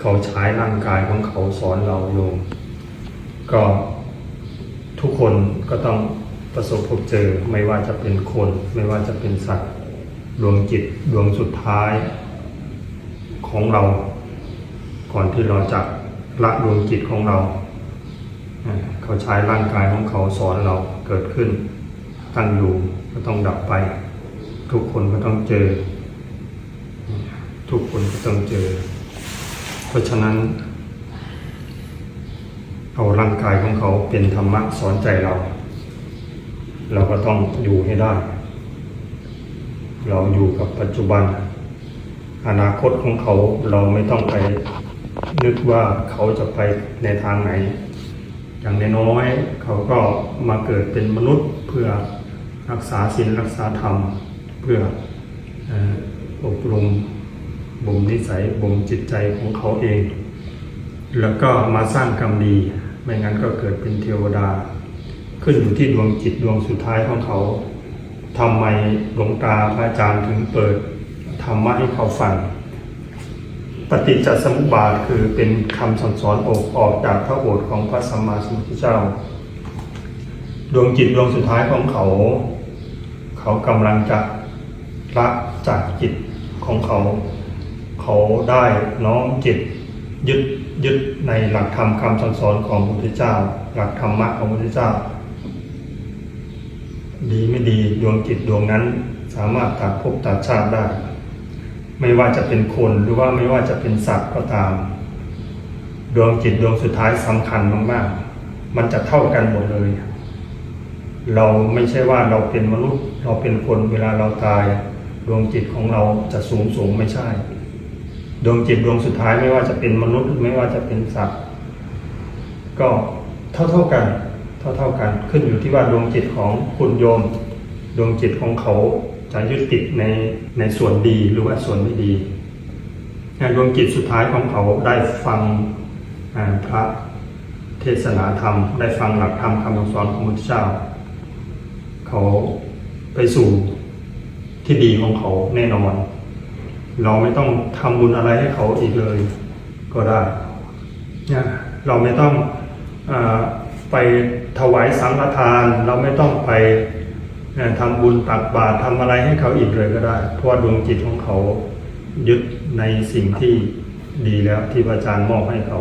เขาใช้ร่างกายของเขาสอนเราโยมก็ทุกคนก็ต้องประสบพบเจอไม่ว่าจะเป็นคน ไม่ว่าจะเป็นสัตว์ดวงจิตดวงสุดท้ายของเรา ก่อนที่เราจะละดวงจิตของเราอ่าเขาใช้ร่างกายของเขาสอนเราเกิดขึ้น ตั้งอยู่ก็ต้องดับไป ทุกคนก็ต้องเจอ ทุกคนก็ต้องเจอ เพราะฉะนั้น เอาร่างกายของเขาเป็นธรรมะสอนใจเรา เราก็ต้องอยู่ให้ได้ เราอยู่กับปัจจุบัน อนาคตของเขาเราไม่ต้องไปนึกว่าเขาจะไปในทางไหน อย่างน้อยๆเขาก็มาเกิดเป็นมนุษย์เพื่อรักษาศีลรักษาธรรม เพื่อเอ่ออบรม บ่มนิสัยบ่มจิตใจของเขาเอง แล้วก็มาสร้างกรรมดีไม่งั้นก็เกิดเป็นเทวดา ขึ้นอยู่ที่ดวงจิตดวงสุดท้ายของเขาทำไมหลวงตาพระอาจารย์ถึงเปิดธรรมะให้เขาฟังปฏิจจสมุปบาทคือเป็นคำสั่งสอนออกออกจากพระโอษฐ์ของพระสัมมาสัมพุทธเจ้า ดวงจิตดวงสุดท้ายของเขา เขากำลังจะละจากจิตของเขา เขาได้น้อมจิตยึดยึดในหลักธรรมคำสั่งสอนของพระพุทธเจ้า หลักธรรมะของพระพุทธเจ้า ดีไม่ดีดวงจิตดวงนั้น สามารถตัดภพตัดชาติได้ ไม่ว่าจะเป็นคนหรือว่าไม่ว่าจะเป็นสัตว์ก็ตาม ดวงจิตดวงสุดท้ายสำคัญมากๆ มันจะเท่ากันหมดเลย เราไม่ใช่ว่าเราเป็นมนุษย์เราเป็นคนเวลาเราตาย ดวงจิตของเราจะสูงสูงไม่ใช่ ดวงจิตดวงสุดท้ายไม่ว่าจะเป็นมนุษย์ไม่ว่าจะเป็นสัตว์ ก็เท่าเท่ากัน เท่าเท่ากันขึ้นอยู่ที่ว่าดวงจิตของคุณโยม ดวงจิตของเขาจะยึดติดในในส่วนดีหรือว่าส่วนไม่ดีดวงจิตสุดท้ายของเขาได้ฟังพระเทศนาธรรม ได้ฟังหลักธรรมคำสอนของพระพุทธเจ้า เขาไปสู่ที่ดีของเขาแน่นอน เราไม่ต้องทำบุญอะไรให้เขาอีกเลย ก็ได้เนะเราไม่ต้องอไปถวายสังฆทาน เราไม่ต้องไปเอ่อทำบุญตักบาตรทำอะไรให้เขาอีกเลยก็ได้ เพราะดวงจิตของเขายึดในสิ่งที่ดีแล้วที่พระอาจารย์มอบให้เขา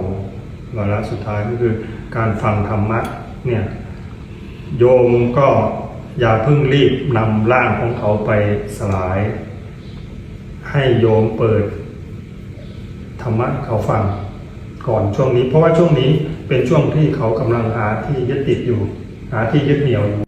วาระสุดท้ายก็คือการฟังธรรมะเนี่ยโยมก็อย่าเพิ่งรีบนำร่างของเขาไปสลาย ให้โยมเปิดธรรมะเขาฟังก่อนช่วงนี้ เพราะว่าช่วงนี้เป็นช่วงที่เขากำลังหาที่ยึดติดอยู่ หาที่ยึดเหนี่ยวอยู่